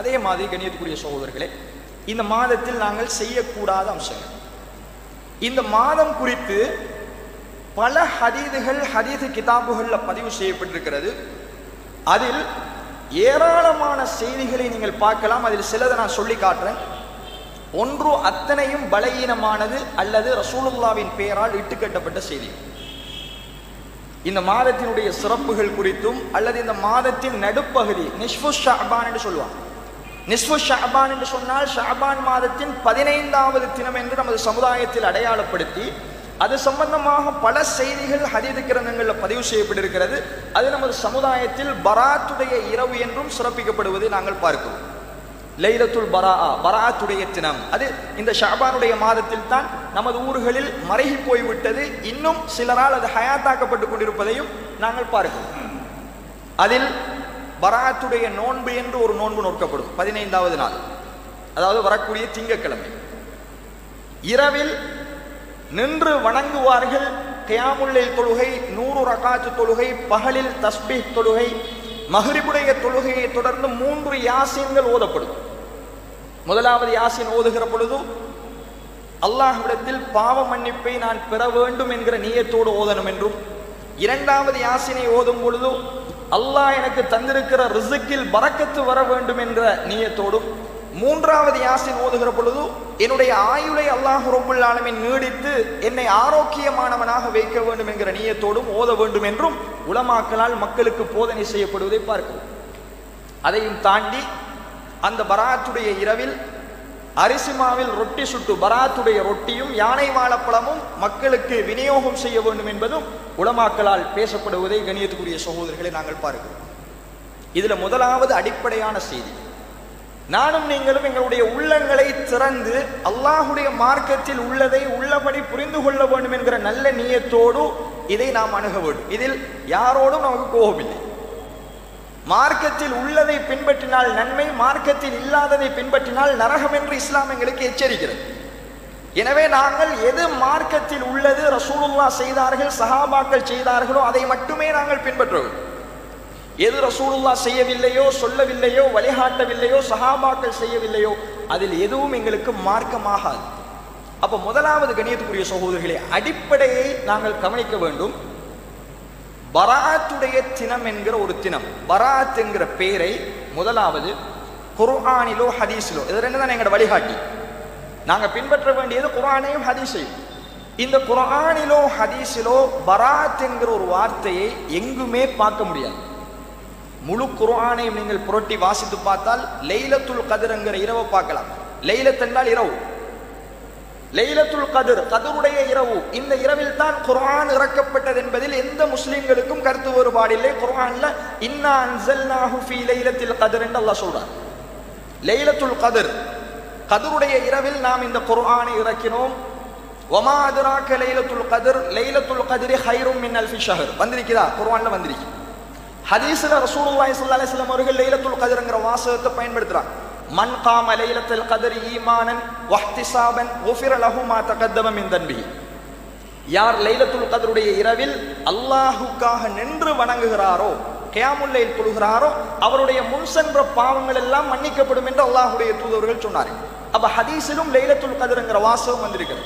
அதே மாதிரி கணியத்துக்குரிய சகோதரர்களே இந்த மாதத்தில் நாங்கள் செய்யக்கூடாத அம்சங்கள். இந்த மாதம் குறித்து பல ஹதீதுகள் ஹதீது கிதாபுகளில் பதிவு செய்யப்பட்டிருக்கிறது. அதில் ஏராளமான செய்திகளை நீங்கள் பார்க்கலாம். அதில் சிலதை நான் சொல்லி காட்டுறேன். ஒன்று அத்தனையும் பலகீனமானது அல்லது ரசூலுல்லாவின் பெயரால் இட்டுக்கட்டப்பட்ட செய்தி. இந்த மாதத்தினுடைய சிறப்புகள் குறித்தும் அல்லது இந்த மாதத்தின் நடுப்பகுதி நிஷ்பு ஷாபான் என்று சொல்லுவாங்க. நிஸ்பு ஷாபான் என்று சொன்னால் ஷாபான் மாதத்தின் பதினைந்தாவது தினம் என்று நமது சமுதாயத்தில் அடையாளப்படுத்தி அது சம்பந்தமாக பல செய்திகள் ஹதீது கிரந்தங்களில் பதிவு செய்யப்பட்டிருக்கிறது. அது நமது சமுதாயத்தில் பராத்துடைய இரவு என்றும் சிறப்பிக்கப்படுவதை நாங்கள் பார்க்கிறோம். லைலத்துல் பரா பராத்துடைய தினம். அது இந்த ஷாபானுடைய மாதத்தில் தான் நமது ஊர்களில் மறைகி போய்விட்டது. இன்னும் சிலரால் அது ஹயாத்தாக்கப்பட்டு கொண்டிருப்பதையும் நாங்கள் பார்க்கிறோம். அதில் பராத்துடைய நோன்பு என்று ஒரு நோன்பு நோக்கப்படும். பதினைந்தாவது நாள். அதாவது வரக்கூடிய திங்கட்கிழமை. இரவில் நின்று வணங்குவார்கள் கியாமுல்லில் தொழுகை நூறு ரகாத்து தொழுகை பகலில் தஸ்பி தொழுகை மஹரிபுடைய தொழுகையை தொடர்ந்து மூன்று யாசின்கள் ஓதப்படும். முதலாவது யாசின் ஓதுகிற பொழுது அல்லாஹ்விடத்தில் பாவ மன்னிப்பை நான் பெற வேண்டும் என்கிற நீயத்தோடு ஓதணும் என்றும் இரண்டாவது யாசினை ஓதும் பொழுது அல்லாஹ் எனக்கு தந்திருக்கிற ரிசுக்கில் பறக்கத்து வர வேண்டும் என்ற நீயத்தோடும் மூன்றாவது யாசின் ஓதுகிற பொழுது என்னுடைய ஆயுளை அல்லாஹ் ரொம்புல் ஆலமின் நீடித்து என்னை ஆரோக்கியமானவனாக வைக்க வேண்டும் என்கிற நீயத்தோடும் ஓத வேண்டும் என்றும் உலமாக்களால் மக்களுக்கு போதனை செய்யப்படுவதை பார்க்கிறோம். அதையும் தாண்டி அந்த பராத்துடைய இரவில் அரிசிமாவில் ரொட்டி சுட்டு பராத்துடைய ரொட்டியும் யானை வாழைப்பழமும் மக்களுக்கு விநியோகம் செய்ய வேண்டும் என்பதும் உளமாக்களால் பேசப்படுவதை கணியத்துக்குரிய சகோதரர்களை நாங்கள் பார்க்கிறோம். இதுல முதலாவது அடிப்படையான செய்தி. நானும் நீங்களும் எங்களுடைய உள்ளங்களை திறந்து அல்லாஹுடைய மார்க்கத்தில் உள்ளதை உள்ளபடி புரிந்து கொள்ள வேண்டும் என்கிற நல்ல நீயத்தோடு இதை நாம் அணுக வேண்டும். இதில் யாரோடும் நமக்கு கோபமில்லை. மார்க்கத்தில் உள்ளதை பின்பற்றினால் நன்மை மார்க்கத்தில் இல்லாததை பின்பற்றினால் நரகம் என்று இஸ்லாம் எங்களுக்கு எச்சரிக்கிறது. எனவே நாங்கள் எது மார்க்கத்தில் உள்ளது ரசூலுல்லா செய்தார்கள் சஹாபாக்கள் செய்தார்களோ அதை மட்டுமே நாங்கள் பின்பற்றுவோம். எது ரசூலுல்லா செய்யவில்லையோ சொல்லவில்லையோ வழிகாட்டவில்லையோ சஹாபாக்கள் செய்யவில்லையோ அதில் எதுவும் எங்களுக்கு மார்க்கமாகாது. அப்போ முதலாவது கணியத்துக்குரிய சகோதரிகளே அடிப்படையை நாங்கள் கவனிக்க வேண்டும். பராத்துடைய தினம் என்கிற ஒரு தினம். பராத் என்கிற பெயரை முதலாவது குர்ஆனிலோ ஹதீஸிலோ இது ரெண்டு தான் எங்களோட வழிகாட்டி. நாங்கள் பின்பற்ற வேண்டியது குரானையும் ஹதீஸையும். இந்த குரானிலோ ஹதீஸிலோ பராத் என்கிற ஒரு வார்த்தையை எங்குமே பார்க்க முடியாது. முழு குரானையும் நீங்கள் புரட்டி வாசித்து பார்த்தால் லைலத்துல் கதிர் என்கிற இரவை பார்க்கலாம். லைலத் என்றால் இரவு. லைலத்துல் கதிர் கதிருடைய இரவு. இந்த இரவில் தான் குர்ஆன் இறக்கப்பட்டது என்பதில் எந்த முஸ்லிம்களுக்கும் கருத்து வேறுபாடில்லை. குர்ஆன்ல இன்னா அன்சல்நாஹு ஃபீ லைலத்தில் கதிர் என்று அல்லாஹ் சொல்றார் லைலத்துல் கதிர் கதிருடைய இரவில் நாம் இந்த குர்ஆனை இறக்கினோம். ஒமா அதுராக்க லைலத்துல் கதிர் லைலத்துல் கதிரி ஹைரும் மின் அல்ஃபி ஷஹர் வந்திருக்கிறா குர்ஆன்ல வந்திருக்கு. ஹதீஸ்ல ரசூலுல்லாஹி ஸல்லல்லாஹு அலைஹி வஸல்லம் அவர்கள் லைலத்துல் கதிர்ங்கிற வாசகத்தை பயன்படுத்துறாங்க. மன் காம லைலத்துல் கதிர் ஈமானன் வஹ்திசாபன் குஃபிர லஹு மா தகத்தம மின் தன்பிஹி யார் லைலத்துல் கதருடைய இரவில் அல்லாஹுக்காக நின்று வணங்குகிறாரோ கியாமுல்லையில் தொழுகிறாரோ அவருடைய முன் சென்ற பாவங்கள் எல்லாம் மன்னிக்கப்படும் என்று அல்லாஹுடைய தூதர்கள் சொன்னார்கள். அப்ப ஹதீஸிலும் லைலத்துல் கதிர்ங்கிற வாசகம் வந்திருக்கிறது.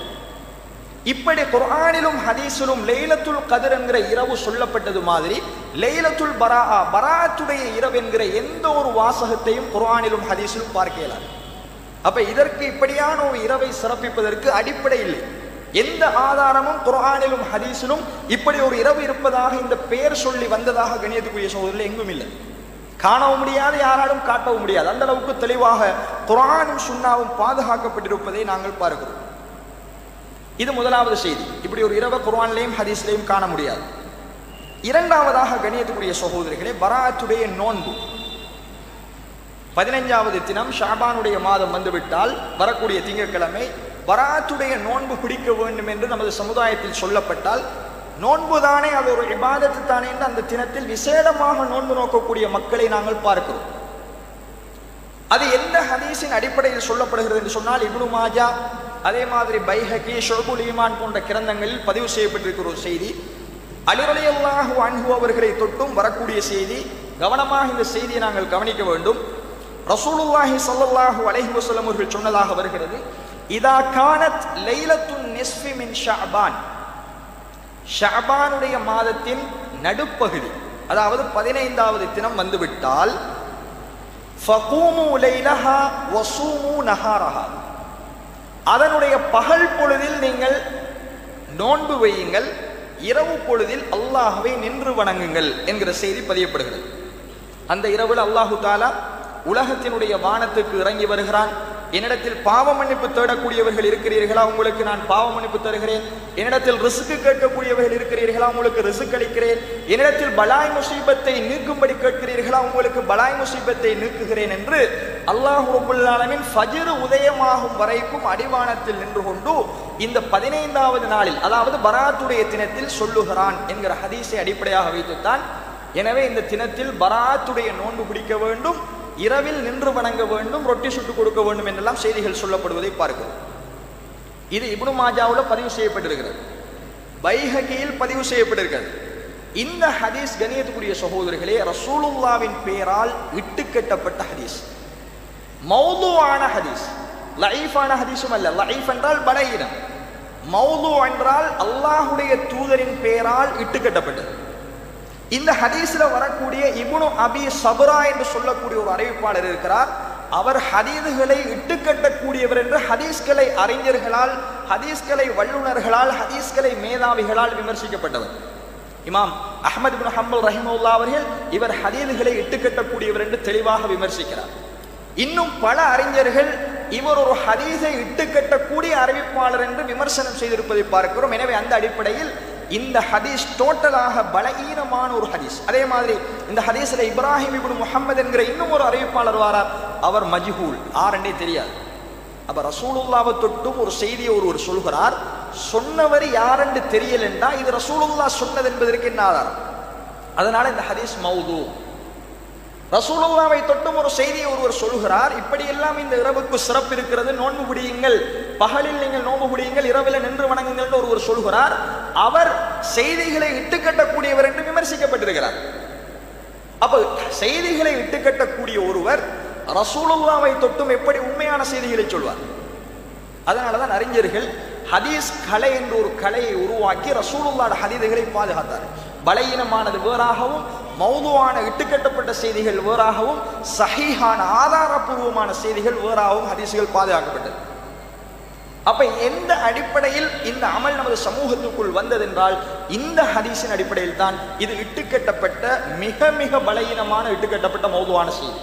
இப்படி குர்ஆனிலும் ஹதீஸிலும் லைலத்துல் கதிர் என்கிற இரவு சொல்லப்பட்டது மாதிரி லைலத்துல் பரா பராத்துடைய இரவு என்கிற எந்த ஒரு வாசகத்தையும் குர்ஆனிலும் ஹதீஸிலும் பார்க்க இயலாது. அப்ப இதற்கு இப்படியான ஒரு இரவை சிறப்பிப்பதற்கு அடிப்படை இல்லை. எந்த ஆதாரமும் குர்ஆனிலும் ஹதீஸிலும் இப்படி ஒரு இரவு இருப்பதாக இந்த பெயர் சொல்லி வந்ததாக கணியத்துக்குரிய சோதரில் எங்கும் இல்லை. காணவும் முடியாது யாராலும் காட்டவும் முடியாது. அந்த அளவுக்கு தெளிவாக குரானும் சுண்ணாவும் பாதுகாக்கப்பட்டிருப்பதை நாங்கள் பார்க்கிறோம். இது முதலாவது செய்தி. இப்படி ஒரு இரவை குர்வான்லையும் ஹதீஸ்லையும் காண முடியாது. இரண்டாவதாக கணியத்துக்குரிய சகோதரிகளே பராத்துடைய நோன்பு. பதினைஞ்சாவது தினம் ஷாபானுடைய மாதம் வந்துவிட்டால் வரக்கூடிய திங்கட்கிழமை பராத்துடைய நோன்பு பிடிக்க வேண்டும் என்று நமது சமுதாயத்தில் சொல்லப்பட்டால் நோன்பு தானே அது ஒரு இபாதத்து தானே என்று அந்த தினத்தில் விசேடமாக நோன்பு நோக்கக்கூடிய மக்களை நாங்கள் பார்க்கிறோம். அது எந்த ஹதீஸின் அடிப்படையில் சொல்லப்படுகிறது என்று சொன்னால் இப்னு மாஜா அதே மாதிரி பைஹகி ஷோபுல் ஈமான் போன்ற கிரந்தங்களில் பதிவு செய்யப்பட்டிருக்கிற ஒரு செய்தி. அலிரலி அல்லாஹு அவர்களை தொட்டும் வரக்கூடிய செய்தி. கவனமாக இந்த செய்தியை நாங்கள் கவனிக்க வேண்டும். ரசூலுல்லாஹி ஸல்லல்லாஹு அலைஹி வஸல்லம் அவர்கள் சொன்னதாக வருகிறது. இதா கானத் லைலத்துன் நிஸ்ஃபி மின் ஷஅபான். ஷஅபானுடைய மாதத்தின் நடுப்பகுதி அதாவது பதினைந்தாவது தினம் வந்துவிட்டால் ஃபகூமு லைலஹா வசூமு நஹாரஹா. அதனுடைய பகல் பொழுதில் நீங்கள் நோன்பு வையுங்கள் இரவு பொழுதில் அல்லாஹுவை நின்று வணங்குங்கள் என்கிற செய்தி பதியப்படுகிறது. அந்த இரவில் அல்லாஹு தாலா உலகத்தினுடைய வானத்துக்கு இறங்கி வருகிறான். என்னிடத்தில் பாவ மன்னிப்பு தேடக்கூடியவர்கள் இருக்கிறீர்களா? உங்களுக்கு நான் பாவ மன்னிப்பு தருகிறேன். என்னிடத்தில் ரிசுக்கு கேட்கக்கூடியவர்கள் இருக்கிறீர்களா? உங்களுக்கு ரிசுக் அளிக்கிறேன். என்னிடத்தில் பலாய் முசீபத்தை நீக்கும்படி கேட்கிறீர்களா? உங்களுக்கு பலாய் முசீபத்தை நீக்குகிறேன் என்று அல்லாஹ் ரபுல்லாலமின் ஃபஜிரு உதயமாகும் வரைக்கும் அடிவானத்தில் நின்று கொண்டு இந்த பதினைந்தாவது நாளில் அதாவது பராத்துடைய தினத்தில் சொல்லுகிறான் என்கிற ஹதீஸை அடிப்படையாக வைத்துத்தான். எனவே இந்த தினத்தில் பராத்துடைய நோன்பு பிடிக்க வேண்டும். இரவில் நின்று வணங்க வேண்டும் ரொட்டி சுட்டு கொடுக்க வேண்டும் என்றெல்லாம் செய்திகள் சொல்லப்படுவதை பார்க்கிறோம். இது இப்னு மாஜாவுல பதிவு செய்யப்பட்டிருக்கிறது. பைஹகியில் பதிவு செய்யப்பட்டிருக்கிறது. இந்த ஹதீஸ் கணியத்துக்குரிய சகோதரிகளே ரசூலுல்லாவின் பெயரால் இட்டு கட்டப்பட்ட ஹதீஸ். மௌதுவான ஹதீஸ். லைஃபான ஹதீஸும் அல்ல. லைஃப் என்றால் பலகீனம். மௌது என்றால் அல்லாஹுடைய தூதரின் பெயரால் இட்டு கட்டப்பட்டது. இந்த ஹதீஸ்ல வரக்கூடிய இபுனு அபி சபுரா என்று சொல்லக்கூடிய ஒரு அறிவிப்பாளர் இருக்கிறார். அவர் ஹதீதுகளை இட்டுக்கட்டக்கூடியவர் என்று ஹதீஸ்களை அறிஞர்களால் ஹதீஸ்களை வல்லுநர்களால் ஹதீஸ்களை மேதாவிகளால் விமர்சிக்கப்பட்டவர். இமாம் அஹமது பின் ஹம்பல் ரஹிமுல்லா அவர்கள் இவர் ஹதீதுகளை இட்டுக்கட்டக்கூடியவர் என்று தெளிவாக விமர்சிக்கிறார். இன்னும் பல அறிஞர்கள் இவர் ஒரு ஹதீஸை இட்டுக்கட்டக்கூடிய அறிவிப்பாளர் என்று விமர்சனம் செய்திருப்பதை பார்க்கிறோம். எனவே அந்த அடிப்படையில் இந்த ஹதீஸ் டோட்டலாக பலகீனமான ஒரு ஹதீஸ். அதே மாதிரி இந்த ஹதீஸில் இப்ராஹிம் இப்னு முஹம்மது என்கிற இன்னும் ஒரு அறிவிப்பாளர் வாரார் அவர் மஜ்ஹூல். ஆரண்டே தெரியாது. அப்போ ரசூலுல்லாவை தொட்டும் ஒரு செய்தியை ஒருவர் சொல்கிறார். சொன்னவர் யாரென்று தெரியலென்றா இது ரசூலுல்லா சொன்னது என்பதற்கு என்ன ஆதாரம்? அதனால இந்த ஹதீஸ் மௌது ரசூலுல்லாவை தொட்டும் ஒரு செய்தியை ஒருவர் சொல்கிறார் இப்படியெல்லாம் இந்த இரவுக்கு சிறப்பு இருக்கிறது. நோன்பு பிடியுங்கள் பகலில் நீங்கள் நோன்பு பிடியுங்கள் இரவில் நின்று வணங்குங்கள் என்று ஒருவர் சொல்கிறார் அவர் செய்திகளை இட்டுக்கட்டக்கூடியவர் என்று விமர்சிக்கப்பட்டிருக்கிறார். அப்ப செய்திகளை இட்டுக்கட்டக்கூடிய ஒருவர் ரசூலுல்லாவை தொட்டும் எப்படி உண்மையான செய்திகளை சொல்வார்? அதனாலதான் அறிஞர்கள் ஹதீஸ் கலை என்ற ஒரு கலையை உருவாக்கி ரசூலுல்லாட ஹதீதுகளை பாதுகாத்தார் பலகீனமானது வேறாகவும் மௌதுவான இட்டுக்கட்டப்பட்ட செய்திகள் வேறாகவும் சஹீஹான ஆதாரபூர்வமான செய்திகள் வேறாகவும் ஹதீசுகள் பாதுகாக்கப்பட்டது. அப்ப எந்த அடிப்படையில் இந்த அமல் நமது சமூகத்துக்குள் வந்ததென்றால் இந்த ஹதீஸின் அடிப்படையில் தான் இது இட்டுக்கட்டப்பட்ட மிக மிக பலகீனமான இட்டுக்கட்டப்பட்ட மௌதுவான செய்தி.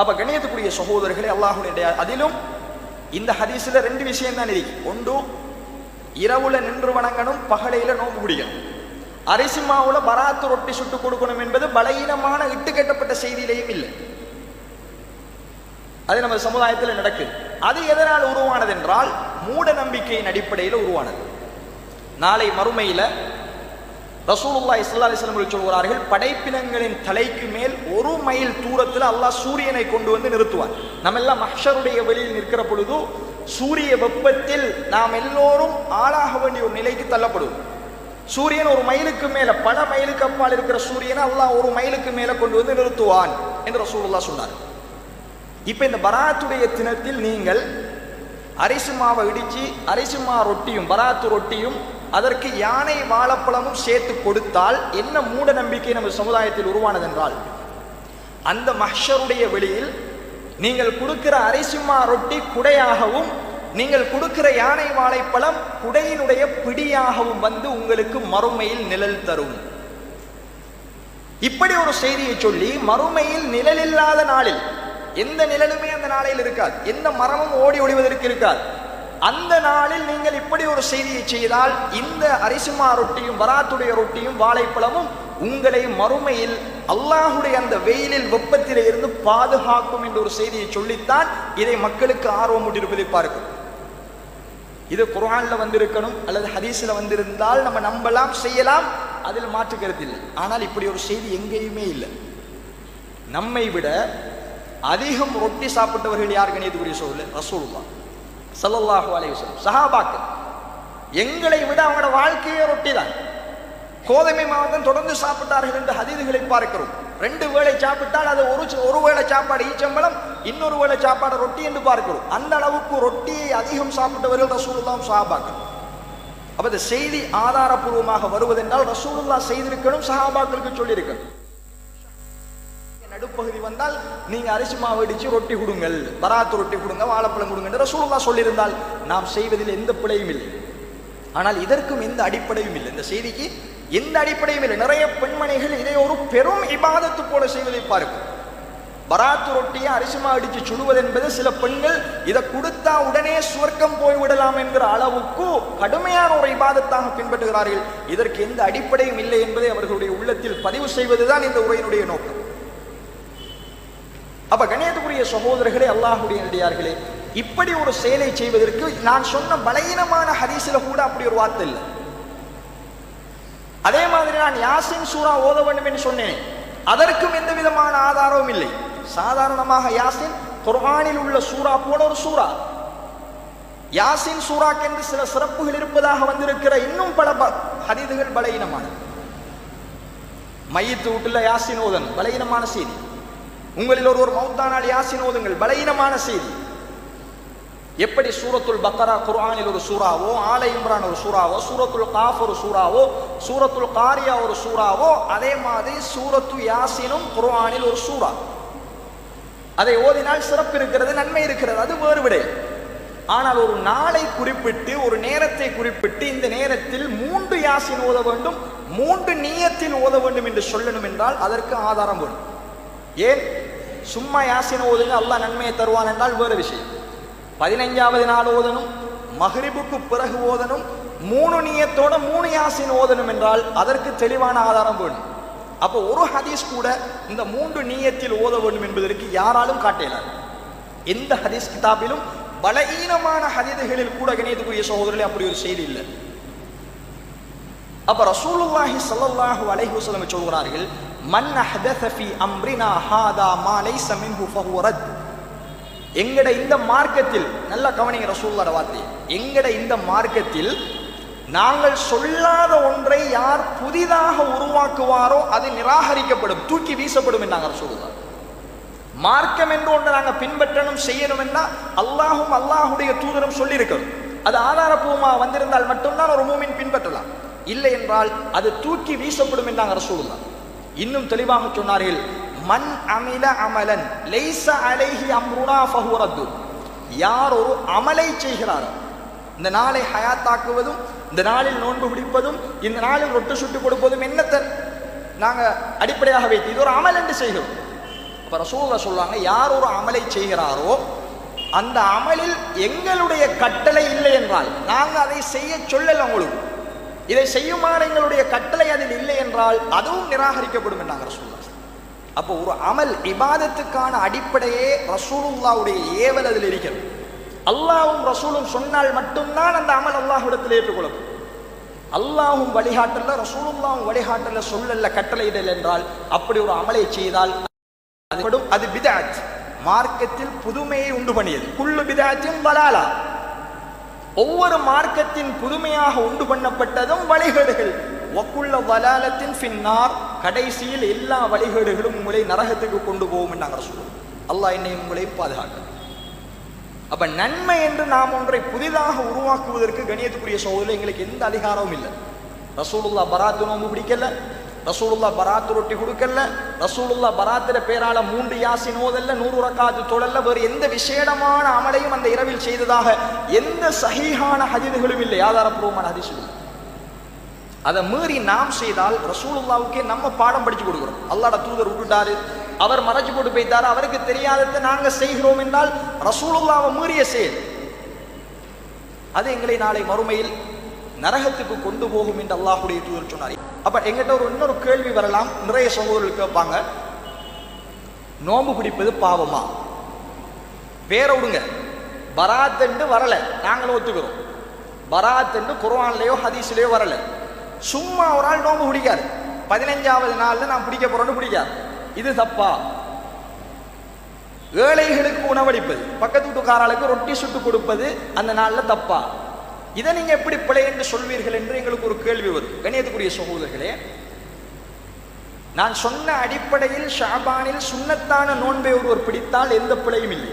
அப்ப கணியத்துக்குரிய சகோதரர்களே அல்லாஹுடைய அதிலும் இந்த ஹதீஸ்ல ரெண்டு விஷயம் தான் இருக்கு. ஒன்று இரவுல நின்று வணங்கணும் பகலையில நோம்பு பிடிக்கணும் அரிசி மாவுல பராத்து ரொட்டி சுட்டு கொடுக்கணும் என்பது பலகீனமான இட்டுக்கட்டப்பட்ட செய்தியிலையும் இல்லை. அது நம்ம சமுதாயத்தில் நடக்குது. அது எதனால் உருவானது என்றால் மூட நம்பிக்கையின் அடிப்படையில் உருவானது. நாளை மறுமையில ரசூலுல்லா இஸ்லா அலிஸ்லாம் சொல்கிறார்கள் படைப்பினங்களின் தலைக்கு மேல் ஒரு மைல் தூரத்தில் அல்லாஹ் சூரியனை கொண்டு வந்து நிறுத்துவார். நம்ம எல்லாம் மஹருடைய வெளியில் நிற்கிற பொழுது சூரிய வெப்பத்தில் நாம் எல்லோரும் ஆளாக வேண்டிய ஒரு நிலைக்கு தள்ளப்படுவோம். சூரியன் ஒரு மைலுக்கு மேல பல மைலுக்கு அப்பால் இருக்கிற சூரியனை அல்லாஹ் ஒரு மைலுக்கு மேல கொண்டு வந்து நிறுத்துவான் என்று ரசூலுல்லா சொன்னார். இப்ப இந்த பராத்துடைய தினத்தில் நீங்கள் அரிசி மாவை இடிச்சு அரிசி மா ரொட்டியும் பராத்து ரொட்டியும் அதற்கு யானை வாழைப்பழமும் சேர்த்து கொடுத்தால் என்ன மூட நம்பிக்கை நம்ம சமுதாயத்தில் உருவானதென்றால் அந்த மஹ்ஷருடைய வெளியில் நீங்கள் கொடுக்கிற அரிசிமா ரொட்டி குடையாகவும் நீங்கள் கொடுக்கிற யானை வாழைப்பழம் குடையினுடைய பிடியாகவும் வந்து உங்களுக்கு மறுமையில் நிழல் தரும். இப்படி ஒரு செய்தியை சொல்லி மறுமையில் நிழல் இல்லாத நாளில் எந்த நிழலுமே அந்த நாளையில் இருக்காது. எந்த மரமும் ஓடி ஒளிவதற்கு இருக்காது. அந்த நாளில் நீங்கள் இப்படி ஒரு செய்தியை செய்தால் இந்த அரிசிமா ரொட்டியும் வராத்துடைய ரொட்டியும் வாழைப்பழமும் உங்களை மறுமையில் அல்லாஹுடைய அந்த வெயிலில் வெப்பத்திலே இருந்து பாதுகாக்கும் என்ற ஒரு செய்தியை சொல்லித்தான் இதை மக்களுக்கு ஆர்வம் ஊட்டியிருப்பதை பார்க்கும் இது குரான்ல வந்திருக்கணும் அல்லது ஹதீஸ்ல வந்திருந்தால் நம்ம நம்பலாம் செய்யலாம் அதில் மாற்று இல்லை. ஆனால் இப்படி ஒரு செய்தி எங்கேயுமே இல்லை. நம்மை விட அதிகம் ரொட்டி சாப்பிட்டவர்கள் யார் கணியத்துக்குரிய சொல்லு ரசூல்லா சல்லல்லாஹு அலைவசம் வஸல்லம். சஹாபாக்கள். எங்களை விட அவங்களோட வாழ்க்கையே ரொட்டி தான் கோதுமை மாவுதான் தொடர்ந்து சாப்பிட்டார்கள் என்று ஹதீதுகளை பார்க்கிறோம். ரெண்டு வேளை சாப்பிட்டால் அது ஒரு ஒரு வேளை சாப்பாடு ஈச்சம்பளம் இன்னொரு வேளை சாப்பாடு ரொட்டி என்று பார்க்கிறோம். அந்த அளவுக்கு ரொட்டியை அதிகம் சாப்பிட்டவர்கள் ரசூலுல்லாம் சாபாக்கள் அப்ப இந்த செய்தி ஆதாரபூர்வமாக வருவதென்றால் ரசூலுல்லா செய்திருக்கணும் சஹாபாக்களுக்கு சொல்லியிருக்கணும். நடுப்பகுதி வந்தால் நீங்க அரிசி மாவு அடிச்சு ரொட்டி கொடுங்கள் பராத்து ரொட்டி கொடுங்க வாழைப்பழம் கொடுங்க என்று ரசூலுல்லா சொல்லியிருந்தால் நாம் செய்வதில் எந்த பிழையும் இல்லை. ஆனால் இதற்கும் எந்த அடிப்படையும் இல்லை. இந்த செய்திக்கு எந்த அடிப்படையும் இல்லை நிறைய பெண்மணிகள் இதை ஒரு பெரும் இபாதத்து போல செய்வதை பார்க்கும். பராத்து ரொட்டியை அரிசிமா அடித்து சுடுவது என்பது சில பெண்கள் இதை கொடுத்தா உடனே சுவர்க்கம் போய்விடலாம் என்கிற அளவுக்கு கடுமையான ஒரு இபாதத்தாக பின்பற்றுகிறார்கள். இதற்கு எந்த அடிப்படையும் இல்லை என்பதை அவர்களுடைய உள்ளத்தில் பதிவு செய்வதுதான் இந்த உரையினுடைய நோக்கம். அப்ப கணியத்துக்குரிய சகோதரர்களே அல்லாஹுடைய நடிகார்களே இப்படி ஒரு செயலை செய்வதற்கு நான் சொன்ன பலகீனமான ஹரிசில கூட அப்படி ஒரு வார்த்தை இல்லை. அதே மாதிரி நான் யாசின் சூரா ஓத வேண்டும் என்று சொன்னேன். அதற்கும் எந்த விதமான ஆதாரமும் இல்லை. சாதாரணமாக யாசின் குர்ஆனில் உள்ள சூரா போல ஒரு சூரா யாசின் சூறாக்கென்று சில சிறப்புகள் இருப்பதாக வந்திருக்கிற இன்னும் பல ப- ஹதீதுகள் பலகீனமானது மையத்து வீட்டுல யாசின் ஓதன் பலகீனமான செய்தி. உங்களில் ஒருவர் மௌத்தானால் யாசின் ஓதுங்கள் பலகீனமான செய்தி. எப்படி சூரத்துல் பக்கரா குர்ஆனில் ஒரு சூறாவோ ஆல இம்ரான் ஒரு சூறாவோ சூரத்துல் காஃப் ஒரு சூறாவோ சூரத்துல் காரியா ஒரு சூறாவோ அதே மாதிரி சூரத்து யாசினும் குர்ஆனில் ஒரு சூறா. அதை ஓதினால் சிறப்பு இருக்கிறது நன்மை இருக்கிறது அது வேறு விடை. ஆனால் ஒரு நாளை குறிப்பிட்டு ஒரு நேரத்தை குறிப்பிட்டு இந்த நேரத்தில் மூன்று யாசின் ஓத வேண்டும் மூன்று நீயத்தில் ஓத வேண்டும் என்று சொல்லணும் என்றால் அதற்கு ஆதாரம் வேணும். ஏன்? சும்மா யாசின் ஓதுங்க அல்லாஹ் நன்மையை தருவான் என்றால் வேறு விஷயம். பதினைஞ்சாவது நாள் ஓதணும் மஹ்ரிபுக்கு பிறகு ஓதணும் மூணு நீயத்தோட மூணு யாசின் ஓதணும் என்றால் அதற்கு தெளிவான ஆதாரம் வேணும். அப்போ ஒரு ஹதீஸ் கூட இந்த மூன்று நீயத்தில் ஓத வேண்டும் என்பதற்கு யாராலும் காட்டலாம் எந்த ஹதீஸ் கிதாபிலும் பலகீனமான ஹதீதுகளில் கூட கணியத்துக்குரிய சகோதரர்களே அப்படி ஒரு செய்தி இல்லை. அப்ப ரசூலுல்லாஹி ஸல்லல்லாஹு அலைஹி வஸல்லம் சொல்கிறார்கள் மன் அஹ்தஸ ஃபீ அம்ரினா ஹாதா மா லைஸ மின்ஹு ஃபஹுவ ரத். எங்கட இந்த மார்க்கத்தில் நல்ல கவனிங்க ரசூல்லோட வார்த்தை எங்கட இந்த மார்க்கத்தில் நாங்கள் சொல்லாத ஒன்றை யார் புதிதாக உருவாக்குவாரோ அது நிராகரிக்கப்படும் தூக்கி வீசப்படும் என்றாங்க ரசூல்லா மார்க்கம் என்று ஒன்று நாங்கள் பின்பற்றணும் செய்யணும் என்றால் அல்லாஹும் அல்லாஹுடைய தூதரும் சொல்லியிருக்கணும். அது ஆதாரப்பூர்வமாக வந்திருந்தால் மட்டும்தான் ஒரு மூமின் பின்பற்றலாம். இல்லை என்றால் அது தூக்கி வீசப்படும் என்றாங்க ரசூல்லா இன்னும் தெளிவாக சொன்னார்கள் மன் அமில அமலன் லைச அலைஹி அம்ருனா ஃபஹுரத்து யார் ஒரு அமலை செய்கிறாரோ இந்த நாளை ஹயாத்தாக்குவதும் இந்த நாளில் நோன்பு பிடிப்பதும் இந்த நாளில் ரொட்டு சுட்டு கொடுப்பதும் என்னத்தை நாங்கள் அடிப்படையாக வைத்து இது ஒரு அமல் என்று செய்கிறோம். அப்புறம் ரசூல்லா சொல்றாங்க யார் ஒரு அமலை செய்கிறாரோ அந்த அமலில் எங்களுடைய கட்டளை இல்லை என்றால் நாங்கள் அதை செய்ய சொல்லல உங்களுக்கு. இதை செய்யுமாறு எங்களுடைய கட்டளை அதில் இல்லை என்றால் அதுவும் நிராகரிக்கப்படும் என்றாங்க ரசூல்லா அப்போ ஒரு அமல் இபாதத்துக்கான அடிப்படையே ரசூலுல்லாவுடைய ஏவல் அதில் இருக்கிறது. அல்லாவும் ரசூலும் சொன்னால் மட்டும்தான் அந்த அமல் அல்லாஹ்விடத்தில் ஏற்றுக்கொள்ளப்படும். அல்லாஹும் வழிகாட்டல ரசூலுல்லாவும் வழிகாட்டல சொல்லல கட்டளையிடல் என்றால் அப்படி ஒரு அமலை செய்தால் அது அது பிதாத். மார்க்கத்தில் புதுமையை உண்டு பண்ணியது. குள்ளு பிதாத்தின் பலாலா ஒவ்வொரு மார்க்கத்தின் புதுமையாக உண்டு பண்ணப்பட்டதும் வழிகேடுகள். ஒக்குள்ள வலாலத்தின் பின்னார் கடைசியில் எல்லா வழிகேடுகளும் உங்களை நரகத்துக்கு கொண்டு போகும் நாங்கள் சொல்லுவோம் அல்லாஹ் என்னை உங்களை பாதுகாக்க அப்ப நன்மை என்று நாம் ஒன்றை புதிதாக உருவாக்குவதற்கு கணியத்துக்குரிய சோதனை எங்களுக்கு எந்த அதிகாரமும் இல்லை. ரசூலுல்லா பராத்து நோம்பு பிடிக்கல ரசூலுல்லா பராத்து ரொட்டி கொடுக்கல ரசூலுல்லா பராத்திர பேரால மூன்று யாசி நோதல்ல நூறு ரக்காத்து தொழல்ல வேறு எந்த விசேடமான அமலையும் அந்த இரவில் செய்ததாக எந்த சகிஹான ஹதிதுகளும் இல்லை. ஆதாரப்பூர்வமான ஹதீஸ் இல்லை அதை மீறி நாம் செய்தால் ரசூலுல்லாவுக்கே நம்ம பாடம் படிச்சு கொடுக்குறோம். அல்லாட தூதர் விட்டுட்டாரு. அவர் மறைச்சு போட்டு போய்த்தாரு அவருக்கு தெரியாததை நாங்க செய்கிறோம் என்றால் ரசூலுல்லாவை மீறிய செயல். அது எங்களை நாளை மறுமையில் நரகத்துக்கு கொண்டு போகும் என்று அல்லாஹுடைய தூதர் சொன்னார். அப்ப எங்கிட்ட ஒரு இன்னொரு கேள்வி வரலாம். நிறைய சகோதரர்கள் கேட்பாங்க. நோம்பு பிடிப்பது பாவமா? பேர விடுங்க பராத் என்று வரல. நாங்களும் ஒத்துக்கிறோம். பராத் என்று குர்ஆன்லயோ ஹதீஸ்லயோ வரல. சும்மா ஒரு ஆள் நோம்பு பிடிக்காது. பதினஞ்சாவது நாள்ல நான் பிடிக்க போறேன்னு பிடிக்காது. இது தப்பா? ஏழைகளுக்கு உணவளிப்பது பக்கத்து வீட்டுக்காரர்களுக்கு ரொட்டி சுட்டு கொடுப்பது அந்த நாள்ல தப்பா? இதை நீங்க எப்படி பிழை என்று சொல்வீர்கள் என்று எங்களுக்கு ஒரு கேள்வி வரும். கணியத்துக்குரிய சகோதரர்களே நான் சொன்ன அடிப்படையில் ஷாபானில் சுண்ணத்தான நோன்பை ஒருவர் பிடித்தால் எந்த பிழையும் இல்லை.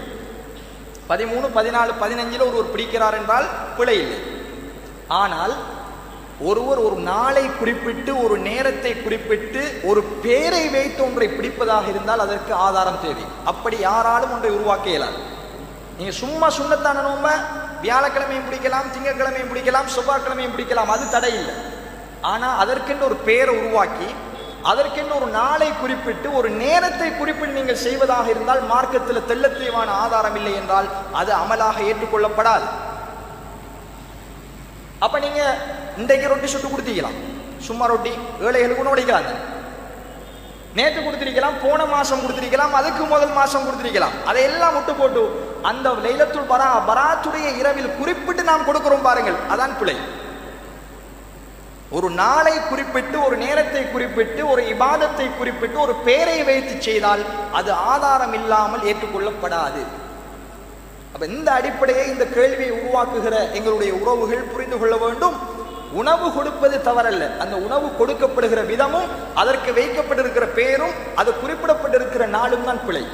பதிமூணு பதினாலு பதினஞ்சில் ஒருவர் பிடிக்கிறார் என்றால் பிழை இல்லை. ஆனால் ஒருவர் ஒரு நாளை குறிப்பிட்டு ஒரு நேரத்தை குறிப்பிட்டு ஒரு பேரை வைத்து ஒன்றை பிடிப்பதாக இருந்தால் அதற்கு ஆதாரம் தேவை. அப்படி யாராலும் ஒன்றை உருவாக்க இயலாது. நீங்க சும்மா சுண்ணத்தான நோம்ப வியாழக்கிழமையும் பிடிக்கலாம் திங்கக்கிழமையும் பிடிக்கலாம் செவ்வாய்க்கிழமையும் பிடிக்கலாம் அது தடை இல்லை. ஆனா அதற்கென்று ஒரு பேரை உருவாக்கி அதற்கென்று ஒரு நாளை குறிப்பிட்டு ஒரு நேரத்தை குறிப்பிட்டு நீங்கள் செய்வதாக இருந்தால் மார்க்கத்தில் தெள்ளத்தெளிவான ஆதாரம் இல்லை என்றால் அது அமலாக ஏற்றுக்கொள்ளப்படாது. அப்ப நீங்க இன்றைக்கு ரொட்டி சுட்டு கொடுத்தீங்களாம். சும்மா ரொட்டி ஏழைகளுக்கு உணவடிக்கிறாங்க நேற்று கொடுத்திருக்கலாம் போன மாசம் கொடுத்திருக்கலாம் அதுக்கு முதல் மாசம் கொடுத்திருக்கலாம். அதையெல்லாம் விட்டு போட்டு அந்த லைலத்துல் பரா பராத்துடைய இரவில் குறிப்பிட்டு நாம் கொடுக்கிறோம் பாருங்கள். அதான் பிழை. ஒரு நாளை குறிப்பிட்டு ஒரு நேரத்தை குறிப்பிட்டு ஒரு இபாதத்தை குறிப்பிட்டு ஒரு பெயரை வைத்து செய்தால் அது ஆதாரம் இல்லாமல் ஏற்றுக்கொள்ளப்படாது. அப்ப இந்த அடிப்படையை இந்த கேள்வியை உருவாக்குகிற எங்களுடைய உறவுகள் புரிந்து கொள்ள வேண்டும். உணவு கொடுப்பது தவறல்ல. அந்த உணவு கொடுக்கப்படுகிற விதமும் அதற்கு வைக்கப்பட்டிருக்கிற பெயரும் அது குறிப்பிடப்பட்டிருக்கிற நாளும் தான் பிழை.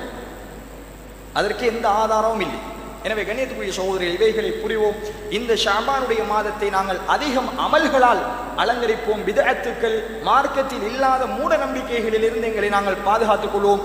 அதற்கு எந்த ஆதாரமும் இல்லை. எனவே கண்ணியத்துக்குரிய சகோதரிகள் இவைகளை புரிவோம். இந்த ஷாபானுடைய மாதத்தை நாங்கள் அதிகம் அமல்களால் அலங்கரிப்போம். விதத்துக்கள் மார்க்கத்தில் இல்லாத மூட நம்பிக்கைகளிலிருந்து எங்களை நாங்கள் பாதுகாத்துக் கொள்வோம்.